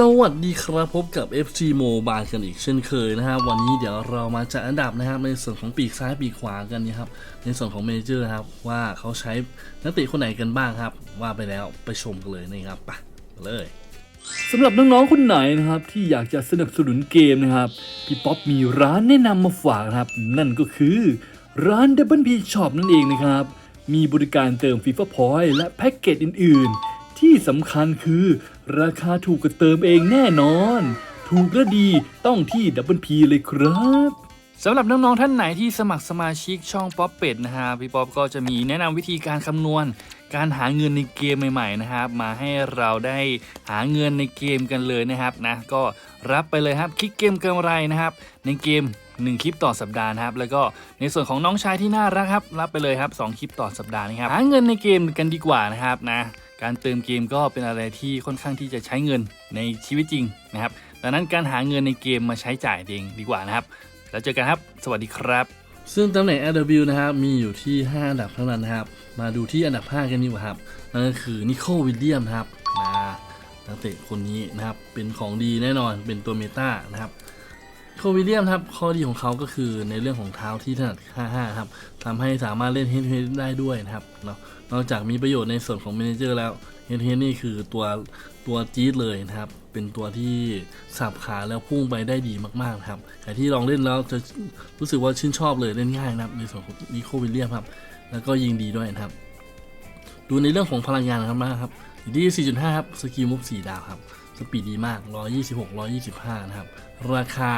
สวัสดีครับพบกับ FG Mobile กันอีกเช่นเคยนะครับวันนี้เดี๋ยวเรามาจัดอันดับนะครับในส่วนของปีกซ้ายปีกขวากันนะครับในส่วนของเมเจอร์ครับว่าเขาใช้นักเตะคนไหนกันบ้างครับ ว่าไปแล้วไปชมกันเลยนะครับไปเลยสำหรับน้องๆคนไหนนะครับที่อยากจะสนับสนุนเกมนะครับพี่ป๊อปมีร้านแนะนำมาฝากนะครับ นั่นก็คือร้าน Double P Shop นั่นเองนะครับมีบริการเติม FIFA Point และแพ็กเกจอื่นๆ ที่สำคัญคือ ราคาถูกกว่าเติมเองแน่นอน ถูกและดีต้องที่ Double P เลยครับสำหรับน้อง ๆ ท่านไหนที่สมัครสมาชิกช่องป๊อปเป็ดนะฮะพี่ป๊อปก็จะมีแนะนำวิธีการคำนวณ การหาเงินในเกมใหม่ๆนะครับ มาให้เราได้หาเงินในเกมกันเลยนะครับนะก็รับไปเลยครับคลิกเกมกำไรนะครับ ในเกม 1 คลิปต่อสัปดาห์นะครับ แล้วก็ในส่วนของน้องชายที่น่ารักครับ รับไปเลยครับ 2 คลิปต่อสัปดาห์นะครับหาเงินในเกมกันดีกว่านะครับนะ การเติมเกมก็เป็นอะไรที่ค่อนข้างที่จะใช้เงินในชีวิตจริงนะครับ ดังนั้นการหาเงินในเกมมาใช้จ่ายเองดีกว่านะครับ แล้วเจอกันครับ สวัสดีครับ ซึ่งตำแหน่ง LW นะครับมีอยู่ที่ 5 อันดับเท่านั้นนะครับ มาดูที่อันดับ 5 กันดีกว่าครับนั่นก็คือนิโคลวิลเลียมครับนักเตะคนนี้นะครับเป็นของดีแน่นอนเป็นตัวเมตานะครับ โควิลเลียมครับข้อดีของเขาก็คือในเรื่องของเท้าที่ถนัด55ครับทำให้สามารถเล่นเฮดเฮดได้ด้วยนะครับเนาะนอกจากมีประโยชน์ในส่วนของเมนเจอร์แล้วเฮดเฮดนี่คือตัวตัวจี๊ดเลยนะครับ เป็นตัวที่สับขาแล้วพุ่งไปได้ดีมากๆนะครับใครที่ลองเล่นแล้วจะรู้สึกว่าชื่นชอบเลยเล่นง่ายนะครับ ในส่วนของนิโคลวิลเลียมครับ แล้วก็ยิงดีด้วยนะครับ ดูในเรื่องของพลังงานนะครับนะครับอยู่ที่ 4.5 ครับสกิลมุฟ4ดาวครับ สปีดดีมาก 126 125 นะครับ ราคา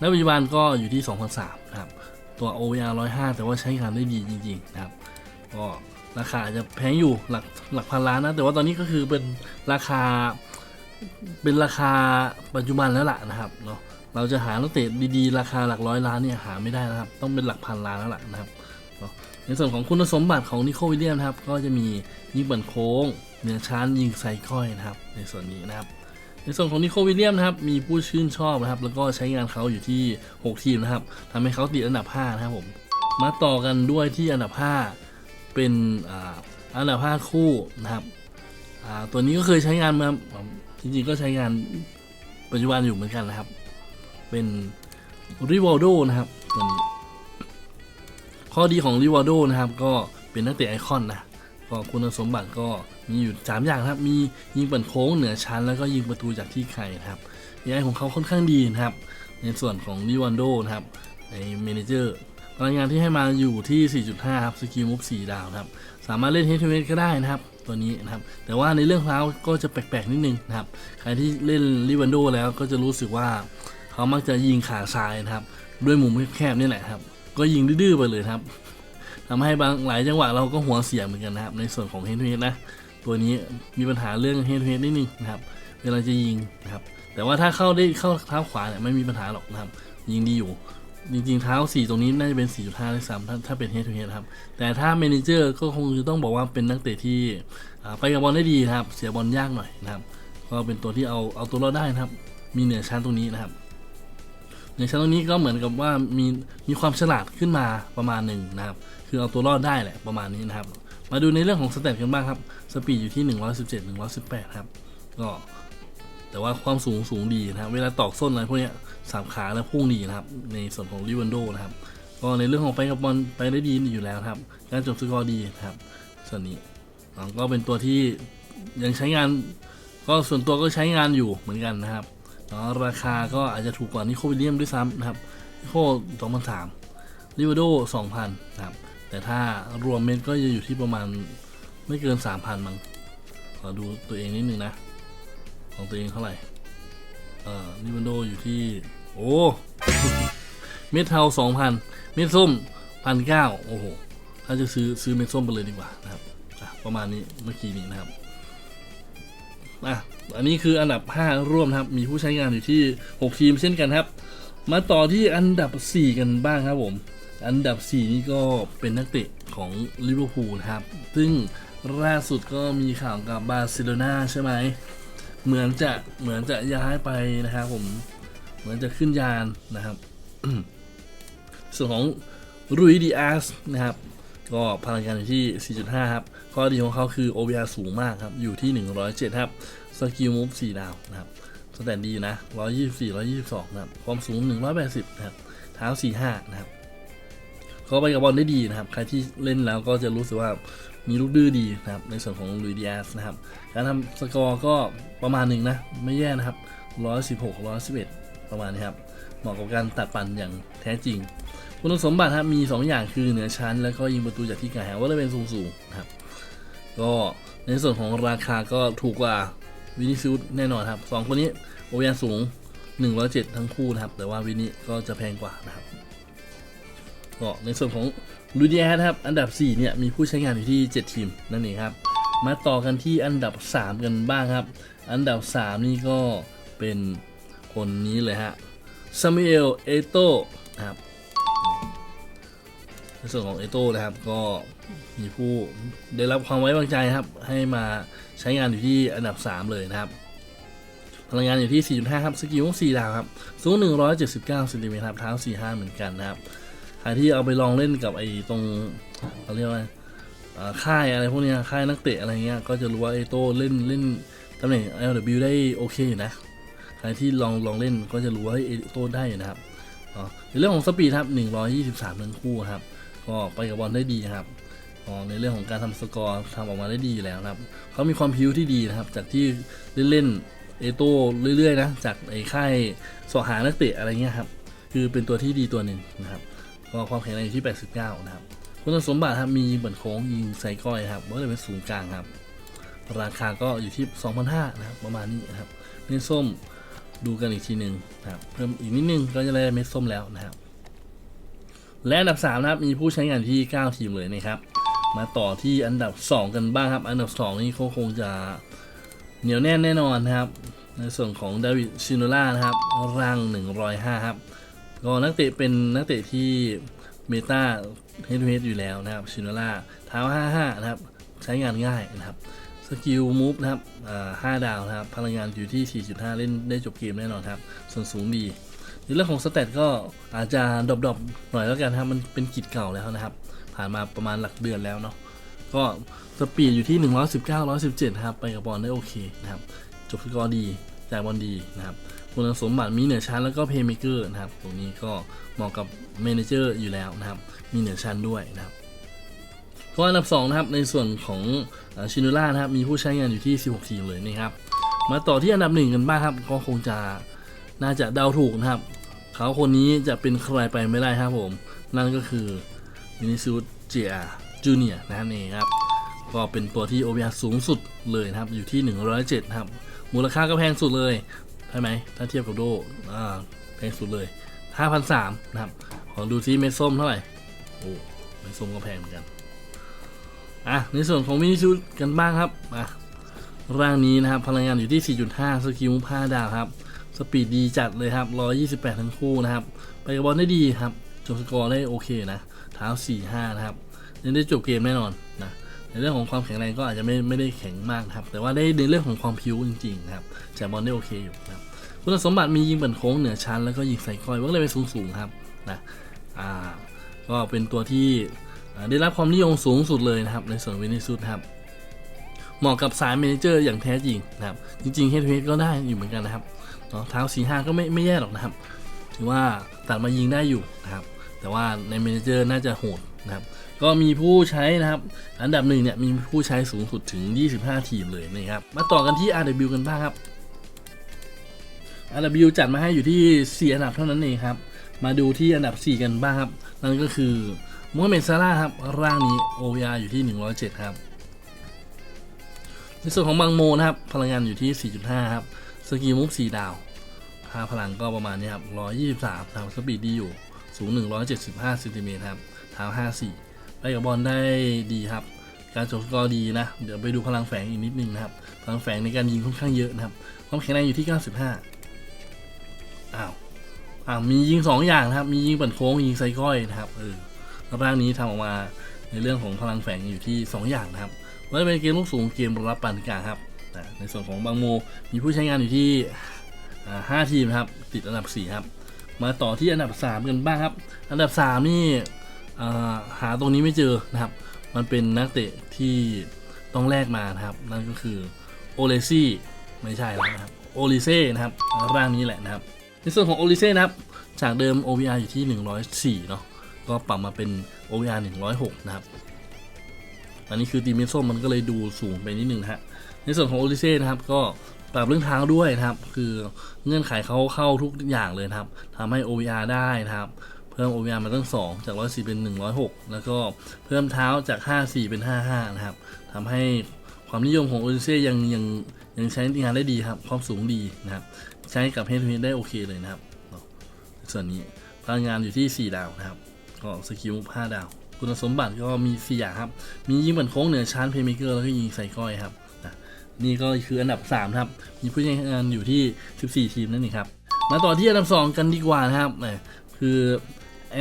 ณปัจจุบันก็อยู่ที่ 2,003นะครับ ตัว OVR 105 แต่ว่าใช้งานได้ดีจริงๆนะครับ ก็ราคาอาจจะแพงอยู่หลักหลักพันล้านนะ แต่ว่าตอนนี้ก็คือเป็นราคา เป็นราคาปัจจุบันแล้วล่ะนะครับเนาะ เราจะหานักเตะดีๆ ราคาหลักร้อยล้านเนี่ยหาไม่ได้นะครับ ต้องเป็นหลักพันล้านแล้วล่ะนะครับในส่วนของคุณสมบัติของนิโคลวิลเลียมนะครับ ก็จะมียิงบันโค้งเหนือชั้นยิงไซค่อยนะครับ ในส่วนนี้นะครับ ในส่วนของนิโควิลเลียมนะครับมีผู้ชื่นชอบนะครับแล้วก็ใช้งานเขาอยู่ที่ 6 ทีมนะครับทำให้เขาติดอันดับ 5 นะครับผมมาต่อกันด้วยที่อันดับ 5 เป็นอันดับ 5 คู่นะครับตัวนี้ก็เคยใช้งานมาจริงๆก็ใช้งานปัจจุบันอยู่เหมือนกันนะครับ เป็นริวอลโดนะครับตัวนี้ข้อดีของริวาโดนะครับก็เป็นนักเตะไอคอนนะ ก็คุณสมบัติก็มีอยู่ 3 อย่างนะครับ มียิงเปิดโค้งเหนือชั้น แล้วก็ยิงประตูจากที่ไกลนะครับยังของเขาค่อนข้างดีนะครับ ในส่วนของริวานโดนะครับ ในเมนเจอร์พลังงานที่ให้มาอยู่ที่ 4.5 ครับ สกิลมุฟ4ดาวนะครับ สามารถเล่นเฮดทูเฮดก็ได้นะครับ ตัวนี้นะครับ แต่ว่าในเรื่องเท้าก็จะแปลกๆนิดนึงนะครับ ใครที่เล่นริวันโดแล้วก็จะรู้สึกว่าเขามักจะยิงขาซ้ายนะครับ ด้วยมุมแคบๆนี่แหละครับ ก็ยิงดื้อๆไปเลยครับ ทำให้บางหลายจังหวะเราก็หัวเสียเหมือนกันนะครับ ในส่วนของเฮดทูเฮดนะ ตัวนี้มีปัญหาเรื่องเฮดทูเฮดนิดนึงนะครับ เวลาจะยิงนะครับ แต่ว่าถ้าเข้าได้เข้าเท้าขวาเนี่ยไม่มีปัญหาหรอกนะครับ ยิงดีอยู่ จริงๆเท้า 4 ตรงนี้น่าจะเป็น 4.5ด้วยซ้ำถ้าถ้าเป็น head to head ครับ แต่ถ้า manager ก็คงจะต้องบอกว่าเป็นนักเตะที่ไปกับบอลได้ดีนะครับ เสียบอลยากหน่อยนะครับ ก็เป็นตัวที่เอาเอาตัวรอดได้นะครับ มีเหนือชั้นตรงนี้นะครับ เหนือชั้นตรงนี้ก็เหมือนกับว่ามีมีความฉลาดขึ้นมาประมาณหนึ่งนะครับ คือเอาตัวรอดได้แหละประมาณนี้นะครับ มาดูในเรื่องของสเตตกันบ้างครับ สปีดอยู่ที่ 117 118 ครับ ก็แต่ว่าความสูงสูงดีนะครับ เวลาตอกส้นอะไรพวกนี้สามขาแล้วพุ่งดีนะครับ ในส่วนของริวันโดนะครับ ก็ในเรื่องของไปกับบอลไปได้ดีอยู่แล้วครับ การจบสกอร์ดีนะครับ ส่วนนี้ก็เป็นตัวที่ยังใช้งาน ก็ส่วนตัวก็ใช้งานอยู่เหมือนกันนะครับ ราคาก็อาจจะถูกกว่านิโควิลเลียมด้วยซ้ำนะครับนิโค2003ริเวโด2000นะครับ แต่ถ้ารวมเม็ดก็จะอยู่ที่ประมาณไม่เกิน3,000มั้งขอดูตัวเองนิดนึงนะ ของตัวเองเท่าไหร่เอ่อนิเวโดอยู่ที่ โอ้เม็ดเทาสองพันเม็ดส้มพันเก้าโอ้โห ถ้าจะซื้อซื้อเม็ดส้มไปเลยดีกว่านะครับประมาณนี้เมื่อกี้นี้นะครับ อะอันนี้คืออันดับ 5 ร่วมครับ มีผู้ใช้งานอยู่ที่ 6 ทีมเช่นกันครับ มาต่อที่อันดับ 4 กันบ้างครับผม อันดับ 4 นี่ก็เป็นนักเตะของลิเวอร์พูลนะครับ ซึ่งล่าสุดก็มีข่าวกับบาร์เซโลนาใช่ไหม เหมือนจะเหมือนจะย้ายไปนะครับผม เหมือนจะขึ้นยานนะครับ ส่วนของรุยดีอาสนะครับ ก็พลังงานอยู่ที่ 4.5 ครับ ข้อดีของเขาคือ OVR สูงมากครับ อยู่ที่ 107 ครับ สกิลมูฟ4ดาวนะครับสแตนดีนะ 124 122 นะครับ ความสูง 180 นะครับ เท้า 45 นะครับก็ไปกับบอลได้ดีนะครับ ใครที่เล่นแล้วก็จะรู้สึกว่ามีลูกดื้อดีนะครับ ในส่วนของลุยดิอาสนะครับ การทำสกอร์ก็ประมาณหนึ่งนะ ไม่แย่นะครับ 116 111 ประมาณนี้ครับ เหมาะกับการตัดปั่นอย่างแท้จริง คุณสมบัติครับมี 2 อย่างคือเหนือชั้น แล้วก็ยิงประตูจากที่ไกลหาว่าจะเป็นสูงๆนะครับ ก็ในส่วนของราคาก็ถูกกว่าวินิซิอุสแน่นอนครับสองคนนี้โอเวียสูง107ทั้งคู่นะครับ แต่ว่าวินิก็จะแพงกว่านะครับก็ในส่วนของลูดิแอสครับ อันดับ 4 เนี่ย มีผู้ใช้งานอยู่ที่ 7 ทีม นั่นเองครับ มาต่อกันที่อันดับ 3 กันบ้างครับ อันดับ 3 นี่ก็เป็นคนนี้เลยฮะซามูเอลเอโตครับ ในส่วนของเอโต้นะครับก็มีผู้ได้รับความไว้วางใจครับ ให้มาใช้งานอยู่ที่อันดับ 3 เลยนะครับ พลังงานอยู่ที่ 4.5 ครับ สกิล4ดาวครับ สูง 179เซนติเมตรครับเท้า 45 เหมือนกันนะครับใครที่เอาไปลองเล่นกับไอ้ตรงเขาเรียกว่าค่ายอะไรพวกเนี้ยค่ายนักเตะอะไรเงี้ยก็จะรู้ว่าเอโต้เล่นเล่นตำแหน่ง LW ได้โอเคอยู่นะใครที่ลองลองเล่นก็จะรู้ว่าเฮ้เอโต้ได้อยู่นะครับในเรื่องของสปีดครับ 123 ทั้งคู่ครับ ก็ไปกับบอลได้ดีนะครับในเรื่องของการทำสกอร์ทำออกมาได้ดีแล้วนะครับ เขามีความพิ้วที่ดีนะครับ จากที่เล่นเอโต้เรื่อยๆนะจากไอ้ค่ายสอหานักเตะอะไรเงี้ยครับคือเป็นตัวที่ดีตัวหนึ่งนะครับก็ความแข็งแรงอยู่ที่ 89 นะครับคุณสมบัติครับมียิงเบิดโค้งยิงไซก้อยครับว่าจะเป็นศูนย์กลางครับ ราคาก็อยู่ที่ 2,500นะครับประมาณนี้นะครับเม็ดส้มดูกันอีกทีหนึ่งนะครับเพิ่มอีกนิดนึงก็จะได้เม็ดส้มแล้วนะครับ และอันดับ3นะครับมีผู้ใช้งานที่ 9 ทีมเลยนะครับ มาต่อที่อันดับ 2 กันบ้างครับ อันดับ 2 นี่เขาคงจะเหนียวแน่นแน่นอนนะครับ ในส่วนของดาวิดชิโนล่านะครับร่าง 105 ครับ ก็นักเตะเป็นนักเตะที่เมตาเฮดเฮดอยู่แล้วนะครับชิโนล่าเท้า 55 นะครับ ใช้งานง่ายนะครับสกิลมูฟนะครับอ่า5ดาวนะครับ พลังงานอยู่ที่ 4.5 เล่นได้จบเกมแน่นอนครับส่วนสูงดี ในเรื่องของสเตตก็อาจจะดรอปๆหน่อยแล้วกันครับมันเป็นกิจเก่าแล้วนะครับ ผ่านมาประมาณหลักเดือนแล้วเนาะก็สปีดอยู่ที่ 119 117ครับไปกับบอลได้โอเคนะครับ จบสกอร์ดีจ่ายบอลดีนะครับคุณสมบัติมีเหนือชั้นแล้วก็เพย์เมเกอร์นะครับ ตรงนี้ก็เหมาะกับเมนเจอร์อยู่แล้วนะครับ มีเหนือชั้นด้วยนะครับก็อันดับ2นะครับในส่วนของชินูล่านะครับมีผู้ใช้งานอยู่ที่ 16 ทีมเลยนะครับ มาต่อที่อันดับหนึ่งกันบ้างครับ ก็คงจะ น่าจะเดาถูกนะครับ เขาคนนี้จะเป็นใครไปไม่ได้ครับผม นั่นก็คือมินิซูเจียจูเนียนะครับนี่ครับ ก็เป็นตัวที่ OBR สูงสุดเลยนะครับ อยู่ที่ 107นะครับ มูลค่าก็แพงสุดเลยใช่ไหม ถ้าเทียบกับโดอ่าแพงสุดเลย5,300นะครับ ของดูซิเม็ดส้มเท่าไหร่ โอ้เม็ดส้มก็แพงเหมือนกัน อะ ในส่วนของมินิชูกันบ้างครับ อะ ร่างนี้นะครับ พลังงานอยู่ที่ 4.5 สกิล5ดาวครับ สปีดดีจัดเลยครับ 128 ทั้งคู่นะครับ ไปกับบอลได้ดีครับจบสกอร์ได้โอเคนะ เท้า 4-5 นะครับเล่นได้จบเกมแน่นอนนะในเรื่องของความแข็งแรงก็อาจจะไม่ไม่ได้แข็งมากครับ แต่ว่าได้ในเรื่องของความพิ้วจริงๆครับจ่ายบอลได้โอเคอยู่นะครับคุณสมบัติมียิงเปิดโค้งเหนือชั้นแล้วก็ยิงใส่ก้อยว่าเลยไปสูงๆครับนะอ่าก็เป็นตัวที่ได้รับความนิยมสูงสุดเลยนะครับ ในส่วนวินิสุดครับเหมาะกับสายเมนเจอร์อย่างแท้จริงนะครับ จริงๆเฮดเฮดก็ได้อยู่เหมือนกันนะครับ เนาะเท้าสี่ห้าก็ไม่ไม่แย่หรอกนะครับ ถือว่าตัดมายิงได้อยู่นะครับ แต่ว่าในเมเนเจอร์น่าจะโหดนะครับ ก็มีผู้ใช้นะครับ อันดับหนึ่งเนี่ยมีผู้ใช้สูงสุดถึง 25 ทีมเลยนะครับ มาต่อกันที่ RW กันบ้างครับ RW จัดมาให้อยู่ที่ 4 อันดับเท่านั้นเองครับ มาดูที่อันดับ 4 กันบ้างครับ นั่นก็คือมูฮัมเหม็ดซาร่าครับ ร่างนี้ OVR อยู่ที่ 107 ครับในส่วนของบางโมนะครับ พลังงานอยู่ที่ 4.5 ครับ สกีมุก4ดาว ค่าพลังก็ประมาณนี้ครับ123นะครับสปีดดีอยู่ สูง175เซนติเมตรครับเท้า54ไปกับบอลได้ดีครับ การจบสกอร์ดีนะ เดี๋ยวไปดูพลังแฝงอีกนิดนึงนะครับ พลังแฝงในการยิงค่อนข้างเยอะนะครับความแข็งแรงอยู่ที่95อ้าวอ้าวมียิง2อย่างนะครับ มียิงปั่นโค้ง ยิงไซก้อยนะครับ เออแล้วร่างนี้ทำออกมาในเรื่องของพลังแฝงอยู่ที่ 2 อย่างนะครับว่าจะเป็นเกมลูกสูงเกมรับปานกลางครับ นะในส่วนของบางโมมีผู้ใช้งานอยู่ที่อ่า5ทีมครับ ติดอันดับ 4 ครับ มาต่อที่อันดับ 3 กันบ้างครับ อันดับ 3 นี่หาตรงนี้ไม่เจอนะครับ มันเป็นนักเตะที่ต้องแลกมานะครับ นั่นก็คือโอเลซี่ไม่ใช่แล้วนะครับโอลิเซ่นะครับร่างนี้แหละนะครับ ในส่วนของโอลิเซ่นะครับ จากเดิม OVR อยู่ที่ 104 เนาะก็ปรับมาเป็น OVR 106 นะครับ อันนี้คือตีมเมส้มมันก็เลยดูสูงไปนิดนึงนะฮะ ในส่วนของโอลิเซ่นะครับก็ปรับเรื่องเท้าด้วยนะครับ คือเงื่อนไขเขาเข้าทุกอย่างเลยนะครับทำให้ OVR ได้นะครับ เพิ่ม OVR มาตั้ง 2 จาก 104 เป็น 106 แล้วก็เพิ่มเท้าจาก 54 เป็น 55 นะครับทำให้ความนิยมของโอลิเซ่ยังยังยังใช้งานได้ดีครับ ความสูงดีนะครับ ใช้กับเฮดทูเฮดได้โอเคเลยนะครับ ส่วนนี้พลังงานอยู่ที่ 4 ดาวนะครับ ก็สกิล5ดาว คุณสมบัติก็มี 4 อย่างครับ มียิงบันโค้งเหนือชั้นเพย์เมเกอร์แล้วก็ยิงใส่ก้อยครับ นี่ก็คืออันดับ3ครับ มีผู้ใช้งานอยู่ที่ 14 ทีมนั่นเองครับ มาต่อที่อันดับ 2 กันดีกว่านะครับคือ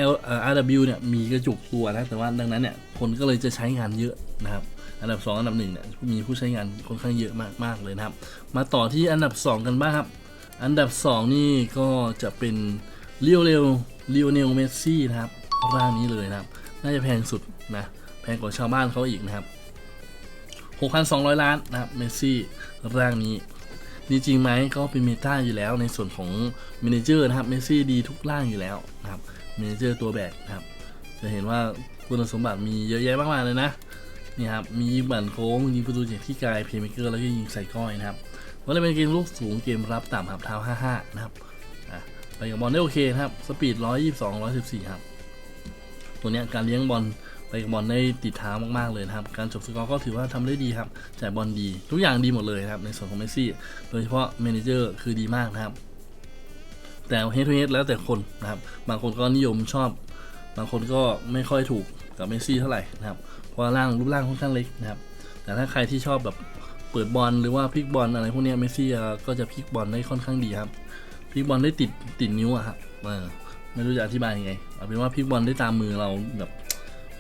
L เอ่อ RW เนี่ยมีกระจุกตัวนะ แต่ว่าดังนั้นเนี่ยคนก็เลยจะใช้งานเยอะนะครับ อันดับ 2 อันดับ1เนี่ยมีผู้ใช้งานค่อนข้างเยอะมากมากเลยนะครับ มาต่อที่อันดับ 2 กันบ้างครับ อันดับ 2 นี่ก็จะเป็นเลียวเรลเลียวเนลเมสซี่นะครับร่างนี้เลยนะครับ น่าจะแพงสุดนะ แพงกว่าชาวบ้านเขาอีกนะครับ 6,200 ล้านนะครับเมสซี่ร่างนี้ดีจริงไหมก็เป็นเมตาอยู่แล้วในส่วนของเมนเจอร์นะครับเมสซี่ดีทุกร่างอยู่แล้วนะครับเมนเจอร์ตัวแบกนะครับ จะเห็นว่าคุณสมบัติมีเยอะแยะมากมายเลยนะนี่ครับมียิงบั่นโค้งยิงประตูจากที่ไกลเพย์เมเกอร์แล้วก็ยิงใส่ก้อยนะครับก็เลยเป็นเกมลูกสูงเกมรับต่ำครับเท้า 55 นะครับอะไปกับบอลได้โอเคนะครับ สปีด 122 114 ครับ ตัวเนี้ยการเลี้ยงบอล ไปบอลได้ติดเท้ามากๆเลยนะครับ การจบสกอร์ก็ถือว่าทำได้ดีครับจ่ายบอลดี ทุกอย่างดีหมดเลยนะครับในส่วนของเมสซี่ โดยเฉพาะเมนเจอร์คือดีมากนะครับ แต่เฮดทูเฮดแล้วแต่คนนะครับ บางคนก็นิยมชอบ บางคนก็ไม่ค่อยถูกกับเมสซี่เท่าไหร่นะครับ เพราะว่าร่างรูปร่างค่อนข้างเล็กนะครับ แต่ถ้าใครที่ชอบแบบเปิดบอลหรือว่าพลิกบอลอะไรพวกนี้เมสซี่ก็จะพลิกบอลได้ค่อนข้างดีครับพลิกบอลได้ติดติดนิ้วอะครับไม่รู้จะอธิบายยังไงเอาเป็นว่าพลิกบอลได้ตามมือเราแบบ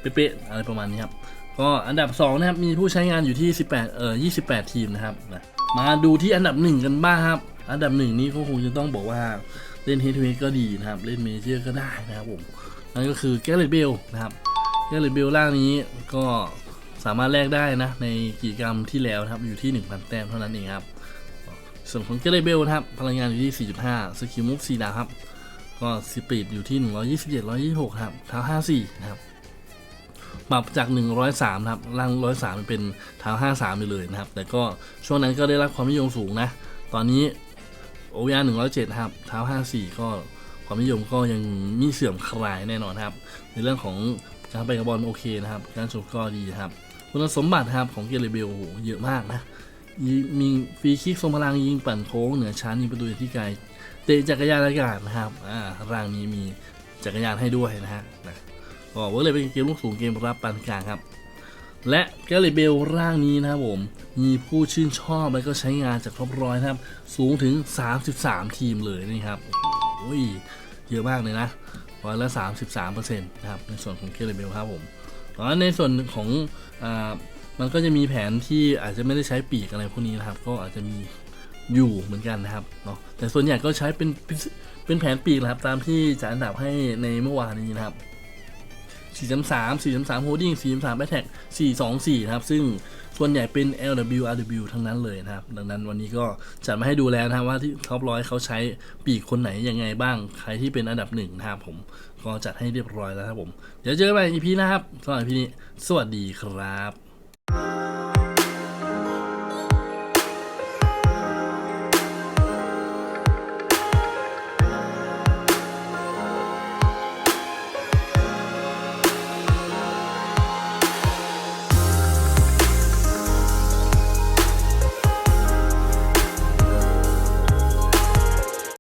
เป๊ะๆอะไรประมาณนี้ครับก็อันดับ2นะครับมีผู้ใช้งานอยู่ที่ 18 เอ่อ 28 ทีมนะครับนะมาดูที่อันดับ 1 กันบ้างครับ อันดับ 1 นี้ก็คงจะต้องบอกว่าเล่นเฮดทูเฮดก็ดีนะครับ เล่นเมเจอร์ก็ได้นะครับผมนั่นก็คือแกลเลตเบลนะครับแกลเลตเบลร่างนี้ก็สามารถแลกได้นะ ในกิจกรรมที่แล้วนะครับอยู่ที่ 1,000 แต้มเท่านั้นเองครับส่วนของแกลเลตเบลนะครับพลังงานอยู่ที่ 4.5 สกิลมุก4ดาวครับก็สปีดอยู่ที่ 127 126 ครับเท้า54 นะครับ ปรับจาก 103นะครับล่าง103เป็นเท้า53ไปเลยนะครับ แต่ก็ช่วงนั้นก็ได้รับความนิยมสูงนะ ตอนนี้โอวา107ครับเท้า54 ก็ความนิยมก็ยังมีเสื่อมคลายแน่นอนครับ ในเรื่องของการไปกับบอลโอเคนะครับ การชกก็ดีครับ คุณสมบัติครับของเกเรเบลโอ้โหเยอะมากนะมีฟรีคิกทรงพลังยิงปั่นโค้งเหนือชั้นยิงประตูที่ไกลเตะจักรยานอากาศนะครับอ่าร่างนี้มีจักรยานให้ด้วยนะฮะ ก็เวิร์กเลยเป็นเกมลูกสูงเกมรับปานกลางครับ และแกลิเบลร่างนี้นะครับผมมีผู้ชื่นชอบและก็ใช้งานจากท็อปร้อยนะครับ สูงถึง 33 ทีมเลยนี่ครับโอ้ยเยอะมากเลยนะร้อยละ 33เปอร์เซ็นต์นะครับในส่วนของแกลิเบลครับผมตอนนั้นในส่วนของอ่ามันก็จะมีแผนที่อาจจะไม่ได้ใช้ปีกอะไรพวกนี้นะครับ ก็อาจจะมีอยู่เหมือนกันนะครับเนาะแต่ส่วนใหญ่ก็ใช้เป็นเป็นแผนปีกแหละครับตามที่จะอันดับให้ในเมื่อวานนี้นะครับ 433 433 holding 433 attack 424 นะครับ ซึ่งส่วนใหญ่เป็น LW RW ทั้งนั้นเลยนะครับ ดังนั้นวันนี้ก็จัดมาให้ดูแล้วนะครับว่าที่ท็อปร้อยเขาใช้ปีกคนไหนยังไงบ้าง ใครที่เป็นอันดับหนึ่งนะครับผม ก็จัดให้เรียบร้อยแล้วครับผม เดี๋ยวเจอกันใหม่ EP นะครับสำหรับ EP นี้ สวัสดีครับ